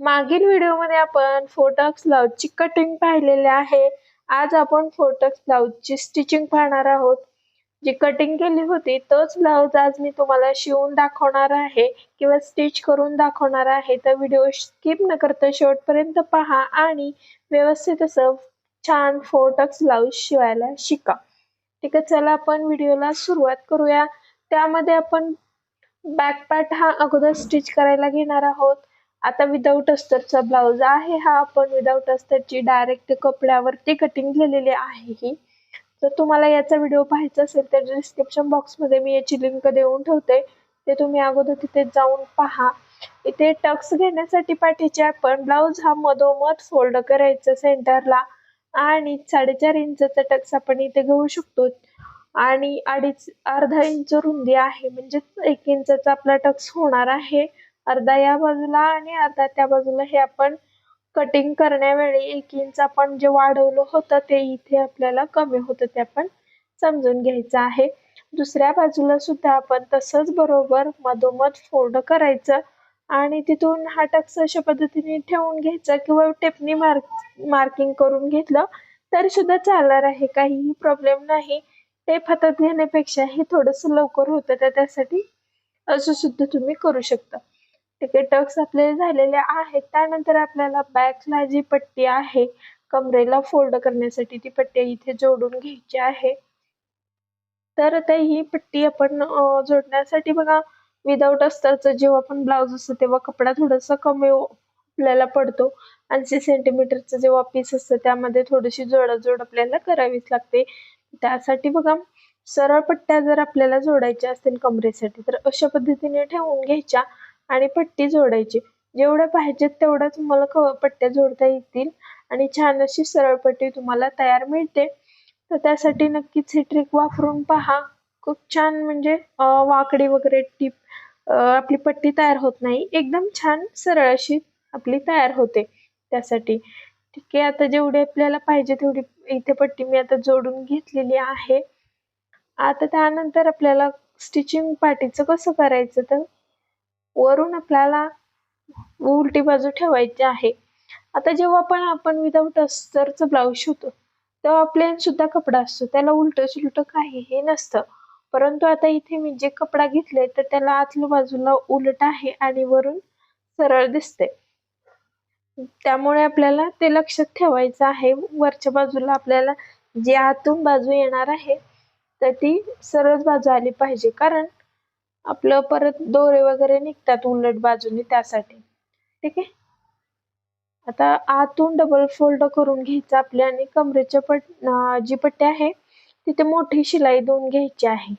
मागील व्हिडिओमध्ये आपण फोटक्स ब्लाउजची कटिंग पाहिलेली आहे. आज आपण फोटक्स ब्लाउजची स्टिचिंग पाहणार आहोत. जी कटिंग केली होती तोच ब्लाउज आज मी तुम्हाला शिवून दाखवणार आहे किंवा स्टिच करून दाखवणार आहे. तर व्हिडिओ स्किप न करता शेवटपर्यंत पहा आणि व्यवस्थित असं छान फोटक्स ब्लाउज शिवायला शिका. ठीक आहे चला आपण व्हिडिओला सुरुवात करूया. त्यामध्ये आपण बॅक पार्ट हा अगोदर स्टिच करायला घेणार आहोत. आता विदाऊट अस्तरचा ब्लाऊज आहे हा आपण विदाऊट अस्तरची डायरेक्ट कपड्यावरती कटिंग केलेली आहे ही. जर तुम्हाला याचा व्हिडिओ पाहायचा असेल तर डिस्क्रिप्शन बॉक्समध्ये मी याची लिंक देऊन ठेवते. ते तुम्ही अगोदर तिथे जाऊन पहा. इथे टक्स घेण्यासाठी पाठीचे आपण ब्लाऊज हा मधोमध फोल्ड करायचा सेंटरला आणि साडेचार इंचचा टक्स आपण इथे घेऊ शकतो. आणि अडीच अर्धा इंच रुंदी आहे. म्हणजेच एक इंचाचा आपला टक्स होणार आहे. अर्धा या बाजूला आणि अर्धा त्या बाजूला हे आपण कटिंग करण्यावेळी एक इंच आपण जे वाढवलं होतं ते इथे आपल्याला कमी होतं ते आपण समजून घ्यायचं आहे. दुसऱ्या बाजूला सुद्धा आपण तसंच बरोबर मधोमध फोल्ड करायचं आणि तिथून हा टक्स अशा पद्धतीने ठेवून घ्यायचा किंवा टेपनी मार्क मार्किंग करून घेतलं तरी सुद्धा चालणार आहे. काहीही प्रॉब्लेम नाही. टेप हातात घेण्यापेक्षा हे थोडंसं लवकर होतं तर त्यासाठी असं सुद्धा तुम्ही करू शकता. ठीक आहे टक्स आपले झालेले आहेत. त्यानंतर आपल्याला बॅकला जी पट्टी आहे कमरेला फोल्ड करण्यासाठी ती पट्टी इथे जोडून घ्यायची आहे. तर आता ही पट्टी आपण जोडण्यासाठी बघा विदाऊट अस्तरचं जेव्हा आपण ब्लाउज असतो तेव्हा कपडा थोडासा कमी आपल्याला पडतो. ऐंशी सेंटीमीटरचं जेव्हा पीस असतं त्यामध्ये थोडीशी जोडाजोड आपल्याला करावीच लागते. त्यासाठी बघा सरळ पट्ट्या जर आपल्याला जोडायच्या असतील कमरेसाठी तर अशा पद्धतीने ठेवून घ्यायच्या. आणि पट्टी जोडायची. जेवढ्या पाहिजेत तेवढ्या तुम्हाला पट्ट्या जोडता येतील. आणि छान अशी सरळ पट्टी तुम्हाला तयार मिळते. तर त्यासाठी नक्कीच ही ट्रिक वापरून पहा. खूप छान म्हणजे वाकडी वगैरे टीप आपली पट्टी तयार होत नाही. एकदम छान सरळ अशी आपली तयार होते त्यासाठी. ठीक आहे आता जेवढी आपल्याला पाहिजे तेवढी इथे पट्टी मी आता जोडून घेतलेली आहे. आता त्यानंतर आपल्याला स्टिचिंग पाठीचं कसं करायचं तर वरून आपल्याला उलटी बाजू ठेवायची आहे. आता जेव्हा पण आपण विदाऊट अस्तरचं ब्लाऊज शिवतो तेव्हा प्लेन सुद्धा कपडा असतो. त्याला उलट सुलट काहीही नसतं. परंतु आता इथे मी जे कपडा घेतले तर त्याला आतल्या बाजूला उलट आहे आणि वरून सरळ दिसते त्यामुळे आपल्याला ते लक्षात ठेवायचं आहे. वरच्या बाजूला आपल्याला जी आतून बाजू येणार आहे तर ती सरळ बाजू आली पाहिजे. कारण आपलं परत दोरे वगैरे निघतात उलट बाजूने त्यासाठी. ठीक आहे? आता आतून डबल फोल्ड करून घ्यायचं आपल्या आणि कमरेच्या पट जी पट्टी आहे तिथे मोठी शिलाई दोन घ्यायची आहे.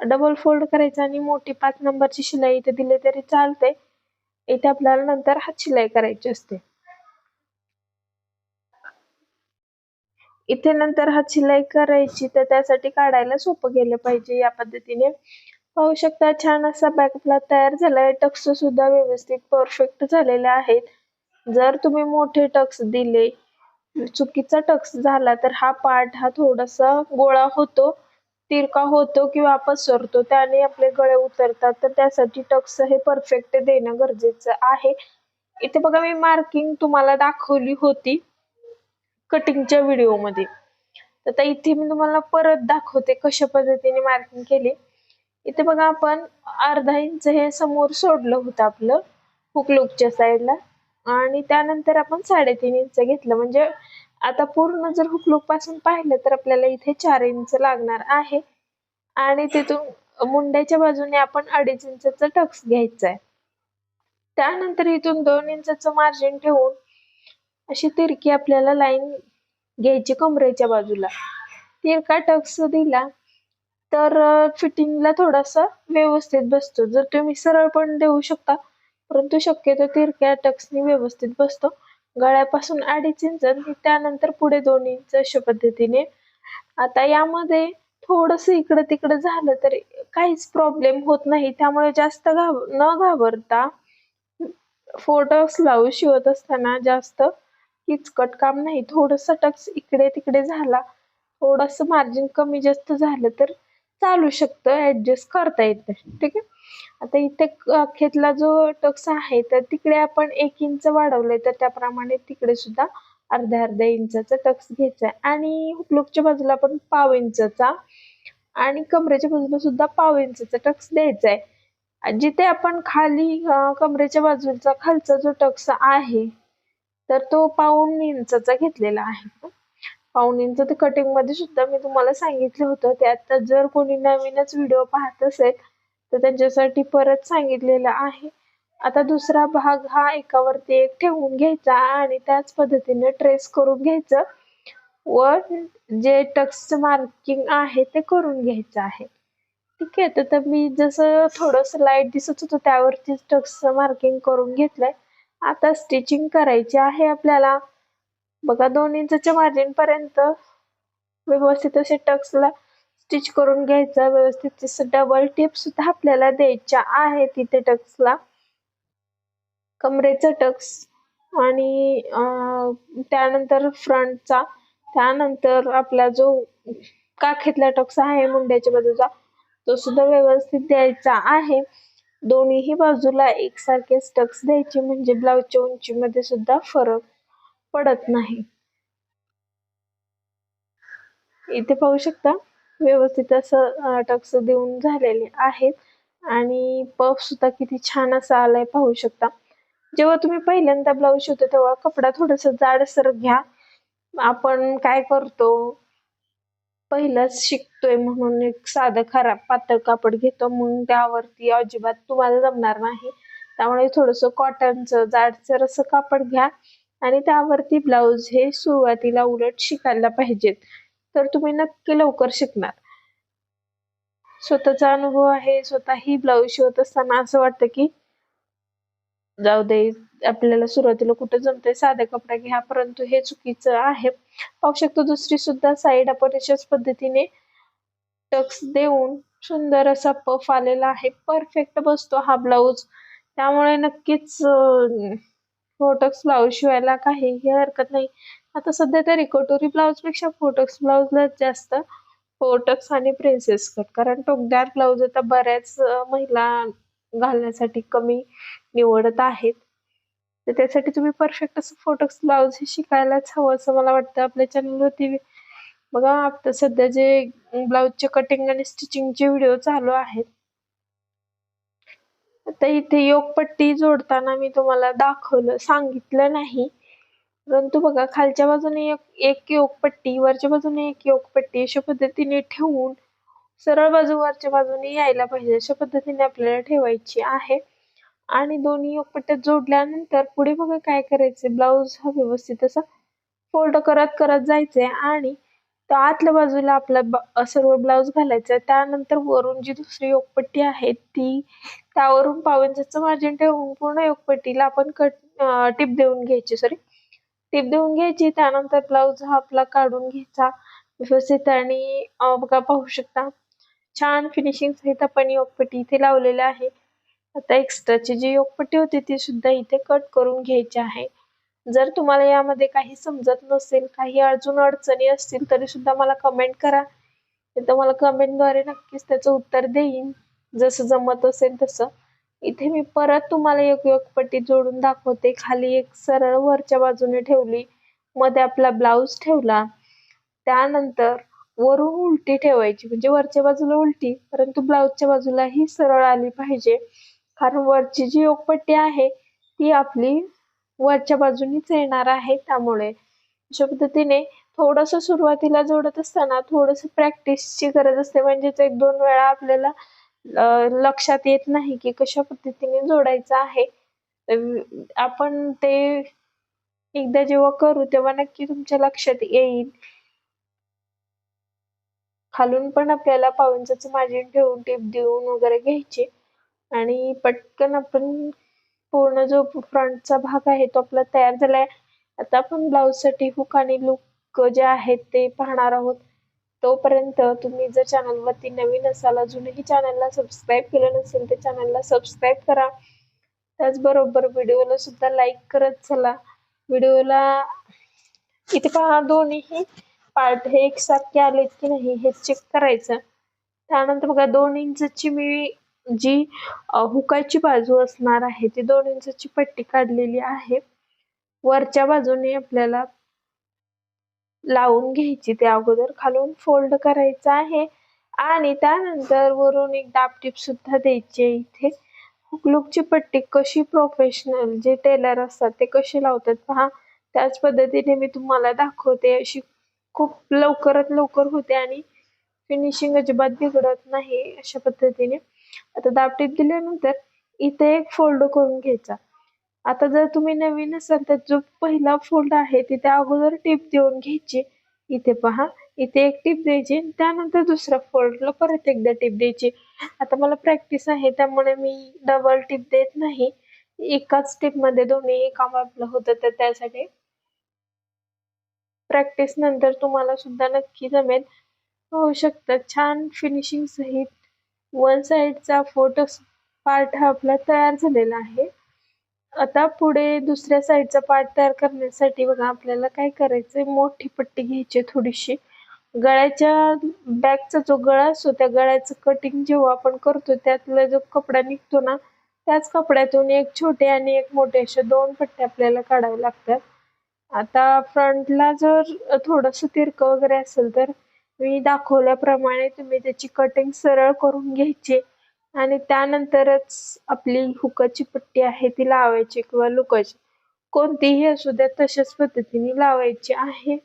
डबल फोल्ड करायचं आणि मोठी पाच नंबरची शिलाई इथे दिली तरी चालते. इथे आपल्याला नंतर हात शिलाई करायची असते. इथे नंतर हात शिलाई करायची तर त्यासाठी काढायला सोपं गेलं पाहिजे या पद्धतीने. पाहू शकता छान असा बॅकप्ला तयार झालाय. टक्स सुद्धा व्यवस्थित परफेक्ट झालेले आहेत. जर तुम्ही मोठे टक्स दिले चुकीचा टक्स झाला तर हा पार्ट हा थोडासा गोळा होतो तिरका होतो किंवा पसरतो. त्याने आपले गळे उतरतात तर त्यासाठी टक्स हे परफेक्ट देणं गरजेचं आहे. इथे बघा मी मार्किंग तुम्हाला दाखवली होती. कटिंगच्या व्हिडिओमध्ये आता इथे मी तुम्हाला परत दाखवते कशा पद्धतीने मार्किंग केली. इथे बघा आपण अर्धा इंच हे समोर सोडलं होतं आपलं हुकलूकच्या साईडला आणि त्यानंतर आपण साडेतीन इंच घेतलं. म्हणजे आता पूर्ण जर हुकलूकपासून पाहिलं तर आपल्याला इथे चार इंच लागणार आहे. आणि तिथून मुंड्याच्या बाजूने आपण अडीच इंचा टक्स घ्यायचा आहे त्यानंतर इथून दोन इंचाचं मार्जिन ठेवून अशी तिरकी आपल्याला लाईन घ्यायची कमरेच्या बाजूला. तिरका टक्स दिला तर फिटिंगला थोडासा व्यवस्थित बसतो. जर तुम्ही सरळ पण देऊ शकता परंतु शक्यतो तिरक्या टक्सनी व्यवस्थित बसतो. गळ्यापासून अडीच इंच त्यानंतर पुढे दोन इंच अशा पद्धतीने. आता यामध्ये थोडस इकडं तिकडं झालं तर काहीच प्रॉब्लेम होत नाही. त्यामुळे जास्त घाब न घाबरता फोटोस लावू शिवत असताना जास्त किचकट काम नाही. थोडस टक्स इकडे तिकडे झाला. थोडस मार्जिन कमी जास्त झालं तर चालू शकतं. ऍडजस्ट करता येतं. ठीक आहे? आता इथे अखेतला जो टक्स आहे तर तिकडे आपण एक इंच वाढवलंय. तर त्याप्रमाणे तिकडे सुद्धा अर्ध्या अर्ध्या इंचाचा टक्स घ्यायचा आहे. आणि हुकलूकच्या बाजूला आपण पाव इंचाचा आणि कमरेच्या बाजूला सुद्धा पाव इंचाचा टक्स द्यायचा आहे. जिथे आपण खाली कमरेच्या बाजूचा खालचा जो टक्स आहे तर तो पाऊन इंचाचा घेतलेला आहे पाऊन इंच ते कटिंगमध्ये सुद्धा मी तुम्हाला सांगितलं होतं. त्यात जर कोणी नवीनच व्हिडिओ पाहत असेल तर त्यांच्यासाठी परत सांगितलेलं आहे. आता दुसरा भाग हा एकावरती एक ठेवून घ्यायचा आणि त्याच पद्धतीने ट्रेस करून घ्यायचं. व जे टक्सचं मार्किंग आहे ते करून घ्यायचं आहे. ठीक आहे? तर मी जसं थोडंसं लाइट दिसत होतं त्यावरती टक्सचं मार्किंग करून घेतलंय. आता स्टिचिंग करायची आहे आपल्याला. बघा दोन इंचच्या मार्जिन पर्यंत व्यवस्थित असे टक्सला स्टिच करून घ्यायचं. व्यवस्थित डबल टिप सुद्धा आपल्याला द्यायच्या आहे तिथे टक्सला. कमरेचा टक्स आणि त्यानंतर फ्रंटचा. त्यानंतर आपला जो काखेतला टक्स आहे मुंड्याच्या बाजूचा तो सुद्धा व्यवस्थित द्यायचा आहे. दोन्हीही बाजूला एकसारखे टक्स द्यायचे म्हणजे ब्लाउजच्या उंचीमध्ये सुद्धा फरक पडत नाही. इथे पाहू शकता व्यवस्थित असं टक्स देऊन झालेले आहेत. आणि पफ सुद्धा किती छान असा आलाय पाहू शकता. जेव्हा तुम्ही पहिल्यांदा ब्लाऊज शिवतो तेव्हा कपडा थोडस जाडसर घ्या. आपण काय करतो पहिलाच शिकतोय म्हणून एक साधं खराब पातळ कापड घेतो. मग त्यावरती अजिबात तुम्हाला जमणार नाही. त्यामुळे थोडस कॉटनचं जाडसर असं कापड घ्या. आणि त्यावरती ब्लाऊज हे सुरुवातीला उलट शिकायला पाहिजेत. तर तुम्ही नक्की लवकर शिकणार. स्वतःचा अनुभव आहे. स्वतःही ब्लाऊज शिवत असताना असं वाटतं की जाऊ दे आपल्याला सुरुवातीला कुठे जमतंय साध्या कपडा घ्या परंतु हे चुकीचं आहे. पाहू शकतो दुसरी सुद्धा साईड आपण अशाच पद्धतीने टक्स देऊन सुंदर असा पफ आलेला आहे. परफेक्ट बसतो हा ब्लाऊज. त्यामुळे नक्कीच फोटक्स ब्लाऊज शिवायला काहीही हरकत नाही. आता सध्या तरी कटोरी ब्लाऊजपेक्षा फोटक्स ब्लाऊजला जास्त फोटक्स आणि प्रिन्सेस कट. कारण टोकदार ब्लाऊज आता बऱ्याच महिला घालण्यासाठी कमी निवडत आहेत. तर त्यासाठी तुम्ही परफेक्ट असं फोटोक्स ब्लाऊज हे शिकायलाच हवं असं मला वाटतं आपल्या चॅनलवरती बघा आता सध्या जे ब्लाऊजचे कटिंग आणि स्टिचिंगचे व्हिडिओ चालू आहेत. आता इथे योगपट्टी जोडताना मी तुम्हाला दाखवलं सांगितलं नाही. परंतु बघा खालच्या बाजूने एक एक योगपट्टी वरच्या बाजूने एक योगपट्टी अशा पद्धतीने ठेवून सरळ बाजू वरच्या बाजूने यायला पाहिजे अशा पद्धतीने आपल्याला ठेवायची आहे. आणि दोन्ही योगपट्ट्या जोडल्यानंतर पुढे बघा काय करायचे ब्लाऊज हा व्यवस्थित असा फोल्ड करत करत जायचे आणि आतल्या बाजूला आपला सर्व ब्लाऊज घालायचा. त्यानंतर वरून जी दुसरी योगपट्टी आहे ती त्यावरून पावंजाचं मार्जिन ठेवून पूर्ण योगपट्टीला आपण कट टिप देऊन घ्यायची सॉरी टिप देऊन घ्यायची. त्यानंतर ब्लाऊज हा आपला काढून घ्यायचा व्यवस्थित आणि बघा पाहू शकता. छान फिनिशिंग सहित आपण योगपट्टी इथे लावलेलं आहे. आता एक्स्ट्राची जी योगपट्टी होती ती सुद्धा इथे कट करून घ्यायची आहे. जर तुम्हाला यामध्ये काही समजत नसेल काही अजून अडचणी असतील तरी सुद्धा मला कमेंट करा. तर मला कमेंटद्वारे नक्कीच त्याचं उत्तर देईन. जसं जमत असेल तसं. इथे मी परत तुम्हाला एक योगपट्टी जोडून दाखवते. खाली एक सरळ वरच्या बाजूने ठेवली. मध्ये आपला ब्लाऊज ठेवला. त्यानंतर वरून उलटी ठेवायची. म्हणजे वरच्या बाजूला उलटी परंतु ब्लाऊजच्या बाजूला ही सरळ आली पाहिजे. कारण वरची जी योगपट्टी आहे ती आपली वरच्या बाजूनीच येणार आहे. त्यामुळे अशा पद्धतीने थोडस सुरुवातीला जोडत असताना थोडस प्रॅक्टिसची गरज असते. म्हणजेच एक दोन वेळा आपल्याला लक्षात येत नाही की कशा पद्धतीने जोडायचं आहे. आपण ते एकदा जेव्हा करू तेव्हा नक्की तुमच्या लक्षात येईल. खालून पण आपल्याला पाऊंचाच मार्जिन ठेवून टीप देऊन वगैरे घ्यायचे. आणि पटकन आपण पूर्ण जो फ्रंटचा भाग आहे तो आपला तयार झालाय. आता आपण ब्लाऊजसाठी हुक आणि लुक जे आहेत ते पाहणार आहोत. तोपर्यंत तुम्ही जर चॅनलवरती नवीन असाल अजूनही चॅनलला सबस्क्राईब केलं नसेल तर चॅनलला सबस्क्राईब करा. त्याचबरोबर व्हिडिओला सुद्धा लाईक करत चला. व्हिडिओला इथे पहा दोन्ही पार्ट हे एकसारखे आलेत की नाही हे चेक करायचं. त्यानंतर बघा दोन इंचची मी जी हुकाची बाजू असणार आहे ती दोन इंचाची पट्टी काढलेली आहे. वरच्या बाजूने आपल्याला लावून घ्यायची त्या अगोदर खालून फोल्ड करायचं आहे. आणि त्यानंतर वरून एक दाबटीप सुद्धा द्यायची आहे इथे. हुकलुकची पट्टी कशी प्रोफेशनल जे टेलर असतात ते कसे लावतात पहा. त्याच पद्धतीने मी तुम्हाला दाखवते अशी खूप लवकरात लवकर होते आणि फिनिशिंग अजिबात बिघडत नाही अशा पद्धतीने. आता दाबटीप दिल्यानंतर इथे एक फोल्ड करून घ्यायचा. आता जर तुम्ही नवीन असाल तर जो पहिला फोल्ड आहे तिथे अगोदर टीप देऊन घ्यायची. इथे पहा इथे एक टीप द्यायची त्यानंतर दुसऱ्या फोल्डला परत एकदा टीप द्यायची. आता मला प्रॅक्टिस आहे त्यामुळे मी डबल टीप देत नाही. एकाच टिपमध्ये दोन्ही काम आपलं होतं तर त्यासाठी प्रॅक्टिस नंतर तुम्हाला सुद्धा नक्की जमेल. होऊ शकतं. छान फिनिशिंग सहित वन साइडचा फोटो पार्ट हा आपला तयार झालेला आहे. आता पुढे दुसऱ्या साईडचा पार्ट तयार करण्यासाठी बघा आपल्याला काय करायचंय? मोठी पट्टी घ्यायची थोडीशी. गळ्याच्या बॅगचा जो गळा असतो त्या गळ्याचं कटिंग जेव्हा आपण करतो त्यातला जो कपडा निघतो ना त्याच कपड्यातून एक छोटे आणि एक मोठे असे दोन पट्टे आपल्याला काढावे लागतात. आता फ्रंटला जर थोडस तिरकं वगैरे असेल तर मी दाखवल्याप्रमाणे तुम्ही त्याची कटिंग सरळ करून घ्यायची. आणि त्यानंतरच आपली हुकाची पट्टी आहे ती लावायची किंवा लुकाची कोणतीही असू द्या तशाच पद्धतीने लावायची आहे.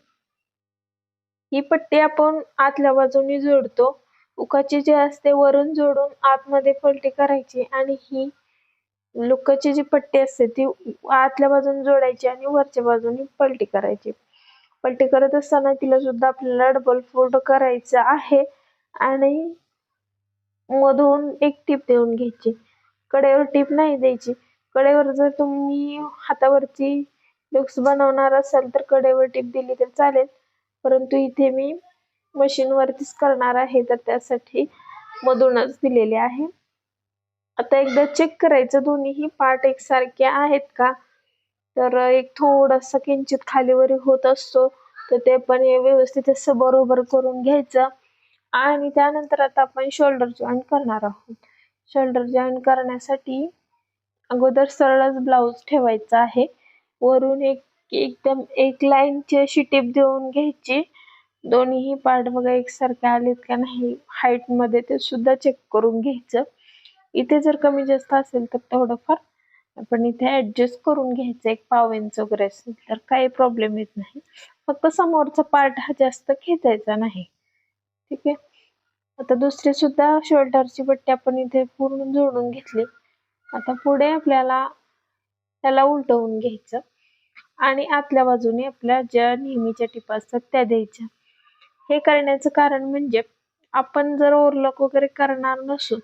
ही पट्टी आपण आतल्या बाजूने जोडतो. उकाची जी असते वरून जोडून आतमध्ये पलटी करायची आणि ही लुकाची जी पट्टी असते ती आतल्या बाजूने जोडायची आणि वरच्या बाजूने पलटी करायची. पलटी करत असताना तिला सुद्धा आपल्याला डबल फोल्ड करायचं आहे. आणि मधून एक टीप देऊन घ्यायची. कडेवर टीप नाही द्यायची. कडेवर जर तुम्ही हातावरती लुक्स बनवणार असाल तर कडेवर टीप दिली तर चालेल. परंतु इथे मी मशीनवरतीच करणार आहे तर त्यासाठी मधूनच दिलेले आहे. आता एकदा चेक करायचं दोन्हीही पार्ट एकसारखे आहेत का? तर एक थोडासा किंचित खालीवरी होत असतो. तर ते पण व्यवस्थित असं बरोबर करून घ्यायचं. आणि त्यानंतर आता आपण शोल्डर जॉईन करणार आहोत. शोल्डर जॉईन करण्यासाठी अगोदर सरळच ब्लाऊज ठेवायचा आहे. वरून एक एकदम एक लाईनची अशी टिप देऊन घ्यायची. दोन्हीही पार्ट बघा एकसारखे आलेत का नाही हाईटमध्ये ते सुद्धा चेक करून घ्यायचं. इथे जर कमी जास्त असेल तर थोडंफार आपण इथे ऍडजस्ट करून घ्यायचं एक पाव इंच वगैरे असेल तर काही प्रॉब्लेम येत नाही. फक्त समोरचा पार्ट हा जास्त खेचायचा नाही. ठीक आहे? आता दुसरी सुद्धा शोल्डरची पट्टी आपण इथे पूर्ण जोडून घेतली. आता पुढे आपल्याला त्याला उलटवून घ्यायचं. आणि आतल्या बाजूने आपल्या ज्या नेहमीच्या टिपा असतात त्या द्यायच्या. हे करण्याचं कारण म्हणजे आपण जर ओरलॉक वगैरे करणार नसू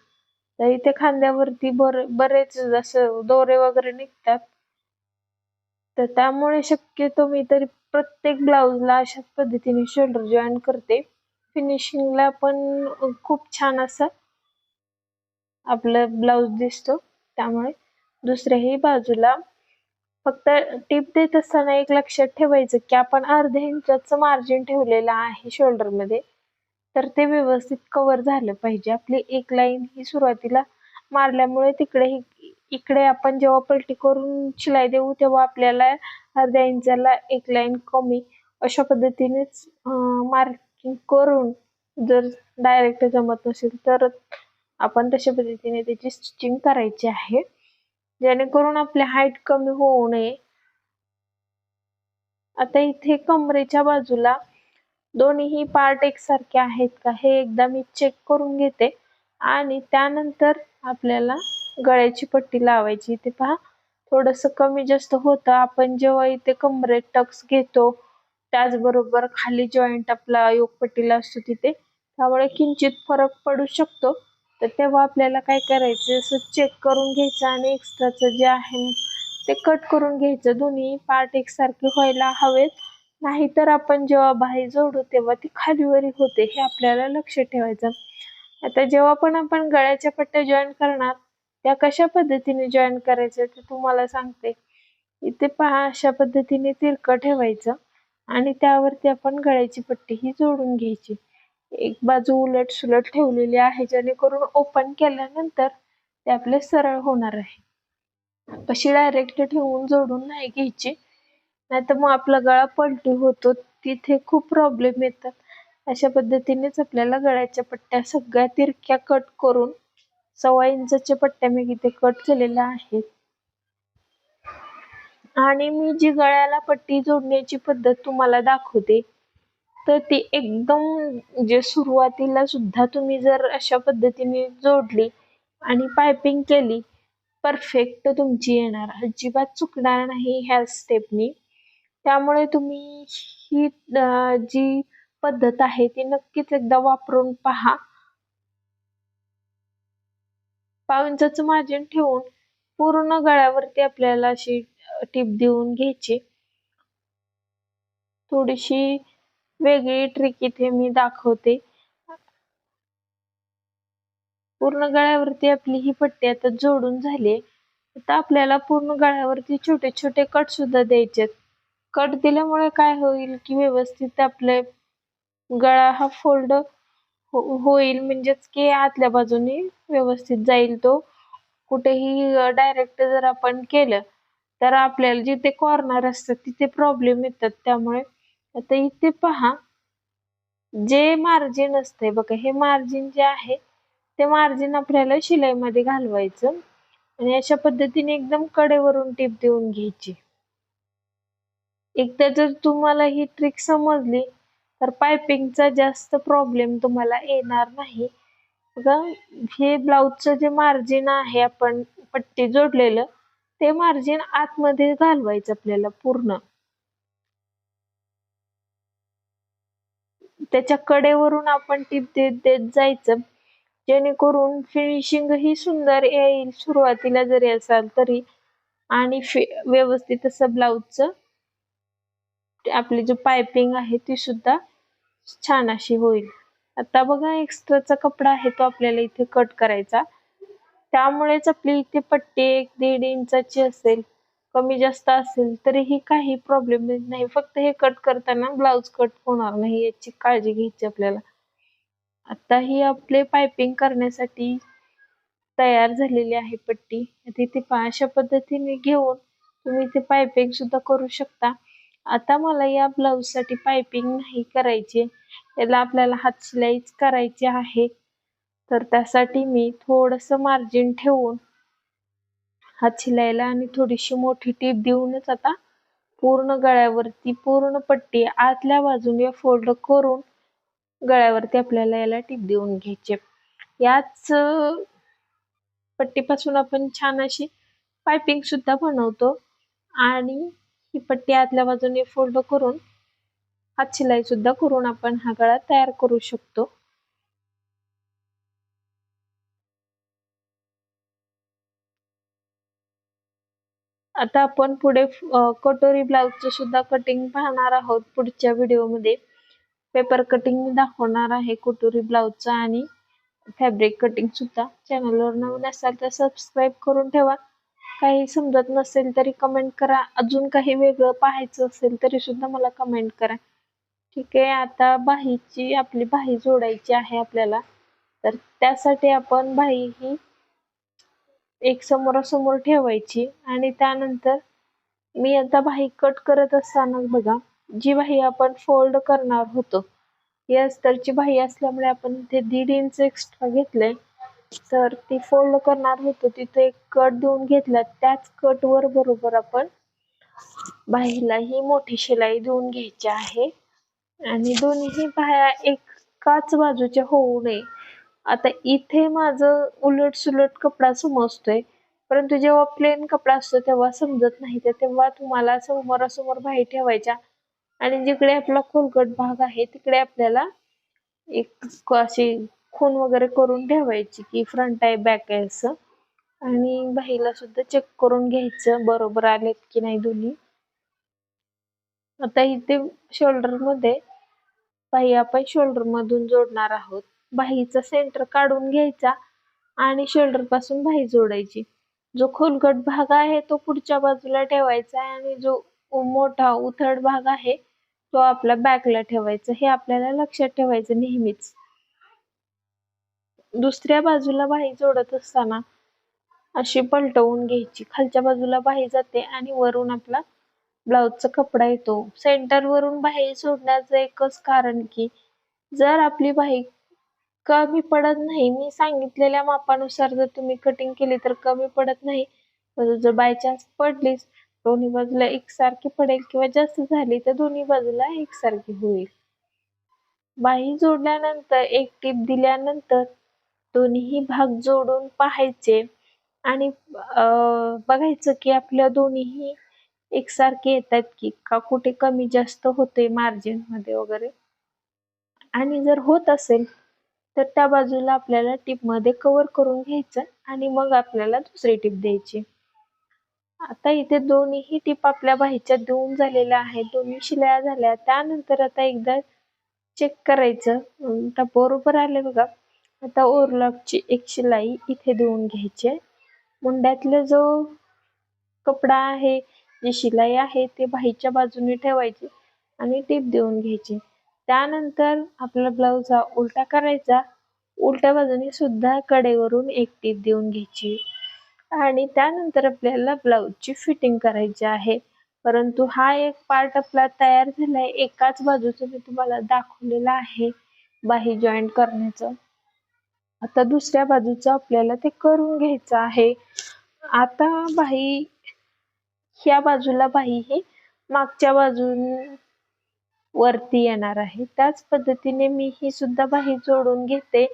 तर इथे खांद्यावरती बर बरेच जसं दोरे वगैरे निघतात. तर त्यामुळे शक्यतो मी तरी प्रत्येक ब्लाऊजला अशाच पद्धतीने शोल्डर जॉईन करते. फिनिशिंगला पण खूप छान असं आपलं ब्लाऊज दिसतो त्यामुळे. दुसऱ्याही बाजूला फक्त टिप देत असताना एक लक्षात ठेवायचं की आपण अर्ध्या इंचाचं मार्जिन ठेवलेलं आहे शोल्डरमध्ये. तर ते व्यवस्थित कव्हर झालं पाहिजे. आपली एक लाईन ही सुरुवातीला मारल्यामुळे तिकडे इकडे आपण जेव्हा पलटी करून शिलाई देऊ तेव्हा आपल्याला अर्ध्या इंचाला एक लाईन कमी अशा पद्धतीनेच मार्किंग करून जर डायरेक्ट जमत नसेल तर आपण तशा पद्धतीने त्याची स्टिचिंग करायची आहे. जेणेकरून आपली हाईट कमी होऊ नये. आता इथे कमरेच्या बाजूला दोन्हीही पार्ट एकसारखे आहेत का हे एकदा मी चेक करून घेते. आणि त्यानंतर आपल्याला गळ्याची पट्टी लावायची. इथे पहा थोडस कमी जास्त होतं. आपण जेव्हा इथे कमरेत टक्स घेतो त्याचबरोबर खाली जॉईंट आपला योगपट्टीला असतो तिथे त्यामुळे किंचित फरक पडू शकतो. तर तेव्हा आपल्याला काय करायचं असं चेक करून घ्यायचं आणि एक्स्ट्राचं जे आहे ते कट करून घ्यायचं. दोन्ही पार्ट एकसारखे व्हायला हवेत. नाहीतर आपण जेव्हा बाहेर जोडू तेव्हा ती खालीवरी होते हे आपल्याला लक्ष ठेवायचं. आता जेव्हा पण आपण गळ्याच्या पट्ट्या जॉईन करणार त्या कशा पद्धतीने जॉईन करायचं ते तुम्हाला सांगते. इथे पहा अशा पद्धतीने तिरकं ठेवायचं आणि त्यावरती आपण गळ्याची पट्टी ही जोडून घ्यायची. एक बाजू उलट सुलट ठेवलेली आहे जेणेकरून ओपन केल्यानंतर ते आपले सरळ होणार आहे. कशी डायरेक्ट ठेवून जोडून नाही घ्यायची नाहीतर मग आपला गळा पलटी होतो. तिथे खूप प्रॉब्लेम येतात. अशा पद्धतीनेच आपल्याला गळ्याच्या पट्ट्या सगळ्या तिरक्या कट करून सव्वा इंचाच्या पट्ट्या मी इथे कट केलेल्या आहेत. आणि मी जी गळ्याला पट्टी जोडण्याची पद्धत तुम्हाला दाखवते तर ती एकदम जे सुरुवातीला सुद्धा तुम्ही जर अशा पद्धतीने जोडली आणि पायपिंग केली परफेक्ट तुमची येणार. अजिबात चुकणार नाही ह्या स्टेपनी त्यामुळे तुम्ही ही जी पद्धत आहे ती नक्कीच एकदा वापरून पहा. पाव मार्जिन ठेवून पूर्ण गळ्यावरती आपल्याला अशी टीप देऊन घ्यायची. थोडीशी वेगळी ट्रिक इथे मी दाखवते. पूर्ण गळ्यावरती आपली ही पट्टी आता जोडून झाली. आता आपल्याला पूर्ण गळ्यावरती छोटे छोटे कट सुद्धा द्यायचे कट दिल्यामुळे काय होईल की व्यवस्थित आपले गळा हा फोल्ड हो, होईल. म्हणजेच की आतल्या बाजूने व्यवस्थित जाईल तो. कुठेही डायरेक्ट जर आपण केलं तर आपल्याला जिथे कॉर्नर असतात तिथे प्रॉब्लेम येतात. त्यामुळे आता इथे पहा जे मार्जिन असते बघा हे मार्जिन जे आहे ते मार्जिन आपल्याला शिलाईमध्ये घालवायचं आणि अशा पद्धतीने एकदम कडेवरून टीप देऊन घ्यायची. एकदा जर तुम्हाला ही ट्रिक समजली तर पायपिंगचा जास्त प्रॉब्लेम तुम्हाला येणार नाही. बघा हे ब्लाऊजचं जे मार्जिन आहे आपण पट्टी जोडलेलं ते मार्जिन आतमध्ये घालवायचं आपल्याला पूर्ण. त्याच्या कडेवरून आपण टीप देत देत जायचं. जेणेकरून फिनिशिंग ही सुंदर येईल सुरुवातीला जरी असाल तरी. आणि व्यवस्थित असं ब्लाऊजचं आपली जो पायपिंग आहे ती सुद्धा छान अशी होईल. आता बघा एक्स्ट्राचा कपडा आहे तो आपल्याला इथे कट करायचा. त्यामुळेच आपली इथे पट्टी एक दीड इंचाची असेल कमी जास्त असेल तरीही काही प्रॉब्लेम नाही. फक्त हे कट करताना ब्लाउज कट होणार नाही याची काळजी घ्यायची आपल्याला. आता ही आपले पायपिंग करण्यासाठी तयार झालेली आहे पट्टी. तिथे अशा पद्धतीने घेऊन तुम्ही इथे पायपिंग सुद्धा करू शकता. आता मला या ब्लाऊजसाठी पायपिंग नाही करायची. याला आपल्याला हात शिलाईच करायची आहे. तर त्यासाठी मी थोडस मार्जिन ठेवून हात शिलाईला आणि थोडीशी मोठी टीप देऊनच आता पूर्ण गळ्यावरती पूर्ण पट्टी आतल्या बाजूने फोल्ड करून गळ्यावरती आपल्याला याला टीप देऊन घ्यायचे. याच पट्टीपासून आपण छान अशी पायपिंग सुद्धा बनवतो. आणि ही पट्टी आतल्या बाजूने फोल्ड करून हात शिलाई सुद्धा करून आपण हा गळा तयार करू शकतो. आता आपण पुढे कटोरी ब्लाउजचं सुद्धा कटिंग पाहणार आहोत. पुढच्या व्हिडिओमध्ये पेपर कटिंग दाखवणार आहे कटोरी ब्लाउजचं आणि फॅब्रिक कटिंग सुद्धा. चॅनलवर नवीन असाल तर सबस्क्राईब करून ठेवा. काही समजत नसेल तरी कमेंट करा. अजून काही वेगळं पाहायचं असेल तरी सुद्धा मला कमेंट करा. ठीक आहे आता बाहीची आपली बाही जोडायची आहे आपल्याला. तर त्यासाठी आपण बाही ही एक समोरासमोर ठेवायची आणि त्यानंतर मी आता बाही कट करत असताना बघा जी बाही आपण फोल्ड करणार होतो या स्तरची बाही असल्यामुळे आपण इथे दीड इंच एक्स्ट्रा घेतलंय. तर ती फोल्ड करणार होतो. तिथे एक कट देऊन घेतला. त्याच कट वर बरोबर आपण बाहीला ही मोठी शिलाई देऊन घ्यायची आहे. आणि दोन्ही बाह्या एकाच बाजूच्या होऊ नये. आता इथे माझं उलट सुलट कपडा समजतोय परंतु जेव्हा प्लेन कपडा असतो तेव्हा समजत नाही. तर तेव्हा तुम्हाला समोरासमोर बाही ठेवायच्या. आणि जिकडे आपला खोलगट भाग आहे तिकडे आपल्याला एक अशी खून वगैरे करून ठेवायची की फ्रंट आहे बॅक आहे असं. आणि बाईला सुद्धा चेक करून घ्यायचं बरोबर आलेत की नाही दोन्ही. आता इथे शोल्डरमध्ये बाही आपण शोल्डर मधून जोडणार आहोत. बाहीचा सेंटर काढून घ्यायचा आणि शोल्डरपासून बाही जोडायची. जो खोलगट भाग आहे तो पुढच्या बाजूला ठेवायचा आहे आणि जो मोठा उथळ भाग आहे तो आपल्या बॅकला ठेवायचा. हे आपल्याला लक्षात ठेवायचं नेहमीच. दुसऱ्या बाजूला बाही जोडत असताना अशी पलटवून घ्यायची. खालच्या बाजूला बाही जाते आणि वरून आपला ब्लाउजचा कपडा येतो. सेंटर वरून बाही सोडण्याचं एकच कारण की जर आपली बाही कमी पडत नाही मी सांगितलेल्या मापानुसार जर तुम्ही कटिंग केली तर कमी पडत नाही. जर बाय चान्स पडलीच दोन्ही बाजूला एकसारखी पडेल किंवा जास्त झाली तर दोन्ही बाजूला एकसारखी होईल. बाही जोडल्यानंतर एक टीप दिल्यानंतर दोन्ही भाग जोडून पाहायचे. आणि बघायचं की आपल्या दोन्हीही एकसारखे येतात की का कुठे कमी जास्त होते मार्जिनमध्ये वगैरे. आणि जर होत असेल तर त्या बाजूला आपल्याला टिपमध्ये कव्हर करून घ्यायचं आणि मग आपल्याला दुसरी टिप द्यायची. आता इथे दोन्हीही टिप आपल्या बाहीच्या देऊन झालेल्या आहेत. दोन्ही शिल्या झाल्या. त्यानंतर आता एकदा चेक करायचं. आता बरोबर आले बघा. आता ओरलॉकची एक शिलाई इथे देऊन घ्यायची मुंड्यातला जो कपडा आहे जी शिलाई आहे ते बाहीच्या बाजूने ठेवायची आणि टीप देऊन घ्यायची. त्यानंतर आपला ब्लाऊज हा उलटा करायचा. उलट्या बाजूने सुद्धा कडेवरून एक टीप देऊन घ्यायची. आणि त्यानंतर आपल्याला ब्लाऊजची फिटिंग करायची आहे. परंतु हा एक पार्ट आपला तयार झालाय. एकाच बाजूचं मी तुम्हाला दाखवलेला आहे. बाही जॉईंट करण्याचं. आता दुसऱ्या बाजूचं आपल्याला ते करून घ्यायचं आहे. आता बाही ह्या बाजूला बाही ही मागच्या बाजून वरती येणार आहे. त्याच पद्धतीने मी ही सुद्धा बाही जोडून घेते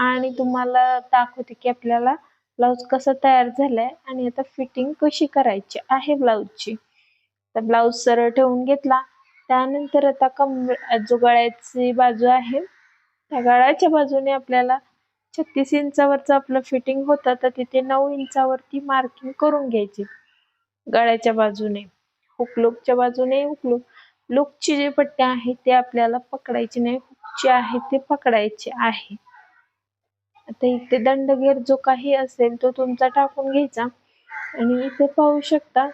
आणि तुम्हाला दाखवते की आपल्याला ब्लाऊज कसा तयार झालाय आणि आता फिटिंग कशी करायची आहे ब्लाऊजची तर ब्लाऊज सरळ ठेवून घेतला. त्यानंतर आता कम जो गळ्याची बाजू आहे. त्या गळ्याच्या बाजूने आपल्याला छत्तीस इंचावरचं आपलं फिटिंग होतं तर तिथे नऊ इंचावरती मार्किंग करून घ्यायची. गळ्याच्या बाजूने हुकलूकच्या बाजूने हुकलूक. लुकची जे पट्टी आहे ते आपल्याला पकडायची नाही. हुकची आहे ते पकडायची आहे. आता इथे दंडगेर जो काही असेल तो तुमचा टाकून घ्यायचा. आणि इथे पाहू शकता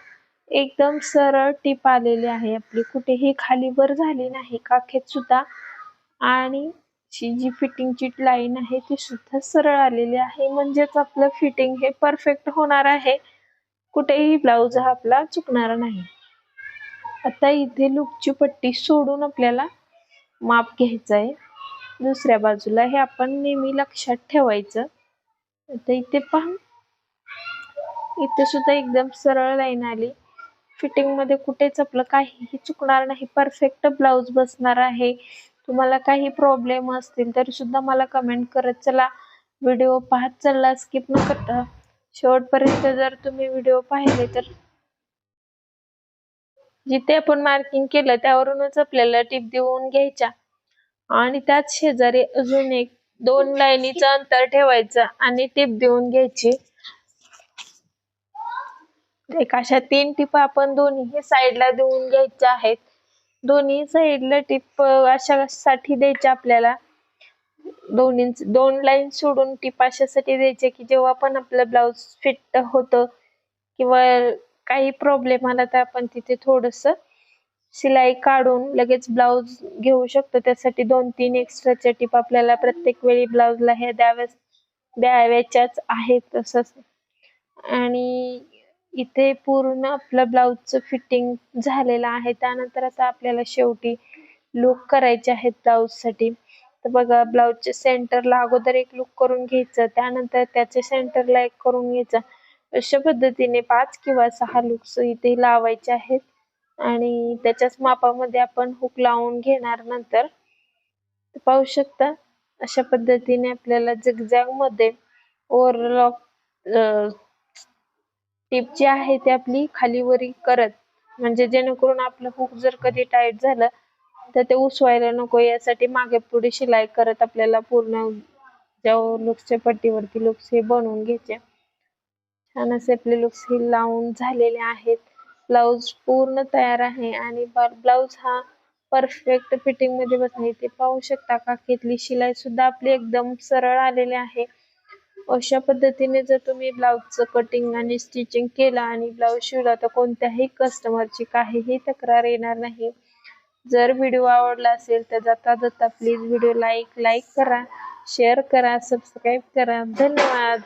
एकदम सरळ टीप आलेली आहे आपली. कुठेही खाली वर झाली नाही काखेत सुद्धा. आणि ची जी फिटिंगची लाईन आहे ती सुद्धा सरळ आलेली आहे. म्हणजेच आपलं फिटिंग हे परफेक्ट होणार आहे. कुठेही ब्लाऊज हा आपला चुकणार नाही. आता इथे लुकची पट्टी सोडून आपल्याला माप घ्यायचं आहे दुसऱ्या बाजूला हे आपण नेहमी लक्षात ठेवायचं. आता इथे पहा. इथे सुद्धा एकदम सरळ लाईन आली. फिटिंगमध्ये कुठेच आपलं काहीही चुकणार नाही. परफेक्ट ब्लाऊज बसणार आहे. तुम्हाला काही प्रॉब्लेम असतील तरी सुद्धा मला कमेंट करत चला. व्हिडिओ पाहत चालला स्किप न करता. शेवटपर्यंत जर तुम्ही व्हिडिओ पाहिले तर जिथे आपण मार्किंग केलं त्यावरूनच आपल्याला टिप देऊन घ्यायच्या. आणि त्याच शेजारी अजून एक दोन लाईनीचं अंतर ठेवायचं आणि टिप देऊन घ्यायची. एक अशा तीन टिप आपण दोन्ही साईडला देऊन घ्यायच्या आहेत. दोन्ही साईडला टिप अशा साठी द्यायच्या आपल्याला. दोन्ही दोन लाईन सोडून टिप अशासाठी द्यायचे की जेव्हा पण आपलं ब्लाउज फिट होतं किंवा काही प्रॉब्लेम आला तर आपण तिथे थोडस शिलाई काढून लगेच ब्लाउज घेऊ शकतो. त्यासाठी दोन तीन एक्स्ट्राच्या टिप आपल्याला प्रत्येक वेळी ब्लाउजला हे द्याव्या द्याव्याच्याच आहेत तसंच. आणि इथे पूर्ण आपलं ब्लाउजचं फिटिंग झालेलं आहे. त्यानंतर आता आपल्याला शेवटी लुक करायचे आहेत ब्लाउजसाठी. तर बघा ब्लाउजच्या सेंटरला अगोदर एक लुक करून घ्यायचं त्यानंतर त्याच्या सेंटरला एक करून घ्यायचं. अशा पद्धतीने पाच किंवा सहा लुक्स इथे लावायचे आहेत. आणि त्याच्याच मापामध्ये आपण हुक लावून घेणार नंतर. पाहू शकता अशा पद्धतीने आपल्याला झिगझॅगमध्ये ओव्हरलॉक टीप जी आहे ती आपली खालीवरी करत. म्हणजे जेणेकरून आपलं हुक जर कधी टाईट झालं तर ते उसवायला नको. यासाठी मागे पुढे शिलाई करत आपल्याला पूर्ण ज्या लुक्सच्या पट्टीवरती लुक्स हे बनवून घ्यायचे. छान असे आपले लुक्स हे लावून झालेले आहेत. ब्लाऊज पूर्ण तयार आहे आणि ब्लाऊज हा परफेक्ट फिटिंगमध्ये बसणे ते पाहू शकता काखेतली शिलाई सुद्धा आपली एकदम सरळ आलेली आहे. अशा पद्धतीने जर तुम्ही ब्लाऊजचं कटिंग आणि स्टिचिंग केलं आणि ब्लाऊज शिवला तर कोणत्याही कस्टमरची काहीही तक्रार येणार नाही. जर व्हिडिओ आवडला असेल तर जाता जाता प्लीज व्हिडिओ लाईक लाईक करा शेअर करा सबस्क्राईब करा. धन्यवाद.